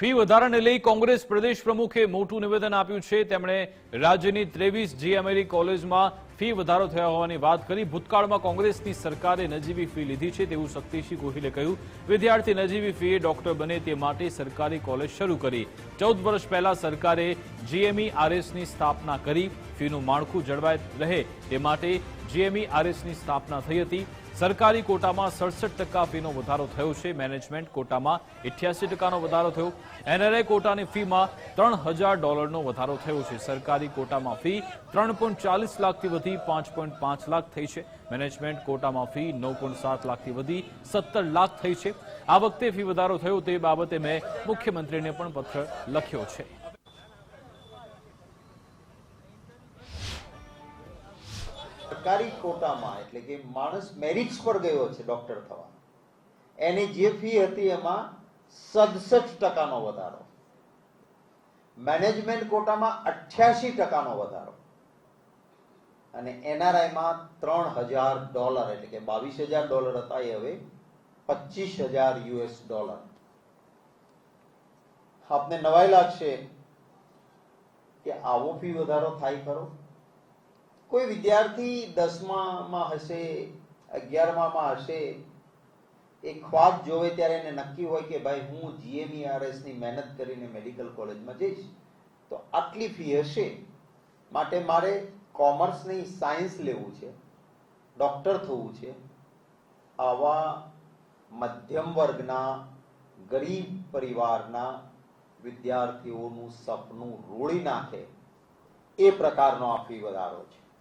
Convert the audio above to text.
Fee વધારાને લઈ કોંગ્રેસ પ્રદેશ પ્રમુખે મોટું નિવેદન આપ્યું છે. તેમણે રાજ્યની ત્રેવીસ જીએમએરી કોલેજમાં ફી વધારો થયા હોવાની વાત કરી. ભૂતકાળમાં કોંગ્રેસની સરકારે નજીવી ફી લીધી છે તેવું શક્તિસિંહ ગોહિલે કહ્યું. વિદ્યાર્થી નજીવી ફીએ ડોક્ટર બને તે માટે સરકારી કોલેજ શરૂ કરી. ચૌદ વર્ષ પહેલા સરકારે જીએમઈ, આરએસની સ્થાપના કરી. ફીનું માળખું જળવાય રહે તે માટે જીએમઈ આરએસની સ્થાપના થઈ હતી. સરકારી કોટામાં સડસઠ ટકા ફીનો વધારો થયો છે. મેનેજમેન્ટ કોટામાં ઇઠ્યાસી ટકાનો વધારો થયો. એનઆરઆઈ કોટાની ફીમાં ત્રણ હજાર ડોલરનો વધારો થયો છે. સરકારી કોટામાં ફી ત્રણ પોઈન્ટ ચાલીસ લાખથી વધી પાંચ પોઈન્ટ પાંચ લાખ થઈ છે. મેનેજમેન્ટ કોટામાં ફી નવ પોઈન્ટ સાત લાખથી વધી સત્તર લાખ થઈ છે. આ વખતે ફી વધારો થયો તે બાબતે મેં મુખ્યમંત્રીને પણ પત્ર લખ્યો છે. સરકારી કોટામાં, એટલે કે માણસ મેરિટ્સ પર ગયો છે ડોક્ટર થવા એની જે ફી હતી એમાં સડસઠ ટકાનો વધારો. મેનેજમેન્ટ કોટામાં અઠ્યાસી ટકાનો વધારો. અને એનઆરઆઈમાં ત્રણ હજાર ડોલર, એટલે કે બાવીસ હજાર ડોલર હતા, એ હવે પચીસ હજાર યુએસ ડોલર. આપને નવાઈ લાગશે કે આવો ફી વધારો થાય ખરો? કોઈ વિદ્યાર્થી દસમામાં હશે, અગિયારમામાં હશે એ ખ્વાબ જોવે ત્યારે એને નક્કી હોય કે ભાઈ હું જીએમઈઆરએસની મહેનત કરીને મેડિકલ કોલેજમાં જઈશ. તો આટલી ફી હશે. માટે મારે કોમર્સ નહીં સાયન્સ લેવું છે, ડૉક્ટર થવું છે. આવા મધ્યમ વર્ગના, ગરીબ પરિવારના વિદ્યાર્થીઓનું સપનું રોળી નાખે. એ પ્રકારનો આ ફી વધારો છે.